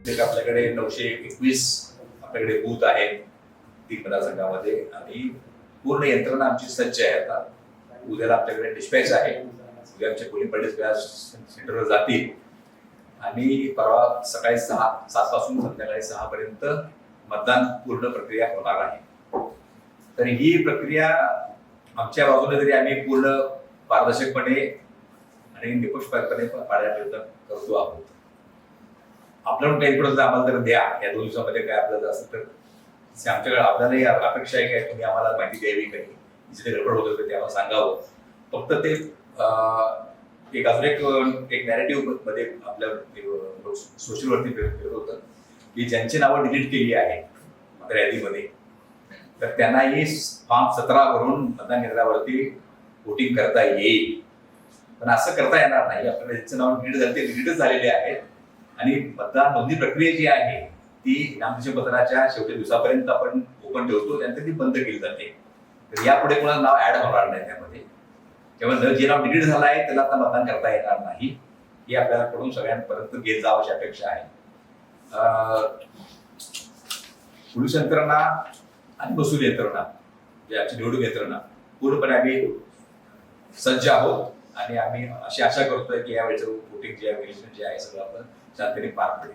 एक आपल्याकडे नऊशे एकवीस आपल्याकडे बूथ आहेत तीन मतदारसंघामध्ये आणि पूर्ण यंत्रणा आमची सज्ज आहे आता. उद्याला आपल्याकडे डिस्पॅच आहे. उद्या आमचे पोलिंग पाटील सेंटरवर जातील. आणि परवा सकाळी सहा सात पासून संध्याकाळी सहा पर्यंत मतदान पूर्ण प्रक्रिया होणार आहे. तर ही प्रक्रिया आमच्या बाजूने जरी आम्ही पूर्ण पारदर्शकपणे आणि निपक्षपातपणे पाळण्याचा प्रयत्न करतो आहोत आपल्याला काही इकडं आम्हाला जर द्या. या दोन दिवसामध्ये काय आपलं असेल तर आमच्याकडे आपल्यालाही अपेक्षा आहे की तुम्ही आम्हाला माहिती द्यावी काही जिथे गडबड होत असेल ते आम्हाला सांगावं. फक्त ते एक अजून एक एक नॅरेटिव्हमध्ये आपल्या सोशल वरती फिरत होतं की ज्यांची नावं डिलीट केली आहे यादीमध्ये तर त्यांनाही फॉर्म सतरा करून मतदान केंद्रावरती वोटिंग करता येईल. पण असं करता येणार नाही. आपल्याला ज्यांचं नाव डिलीट झाले ते डिलीटच झालेले आहेत. आणि मतदार नोंदणी प्रक्रिया जी आहे ती नामनिर्देशन पत्राच्या शेवटी दिवसापर्यंत आपण ओपन ठेवतो त्यानंतर ती बंद केली जाते. तर यापुढे कोणाला नाव ऍड होणार नाही त्यामध्ये. त्यामुळे जे नाव डिलीट झालं आहे त्याला आता मतदान करता येणार नाही. ही आपल्याकडून सगळ्यांपर्यंत घेत जावं अशी अपेक्षा आहे. पोलीस यंत्रणा आणि मसूल यंत्रणा जे आमची निवडणूक यंत्रणा पूर्णपणे आम्ही सज्ज आहोत. आणि आम्ही अशी आशा करतोय की यावेळेचं वोटिंग जे आहे इलेक्शन जे आहे सगळं आपण शांतीने पार पडेल.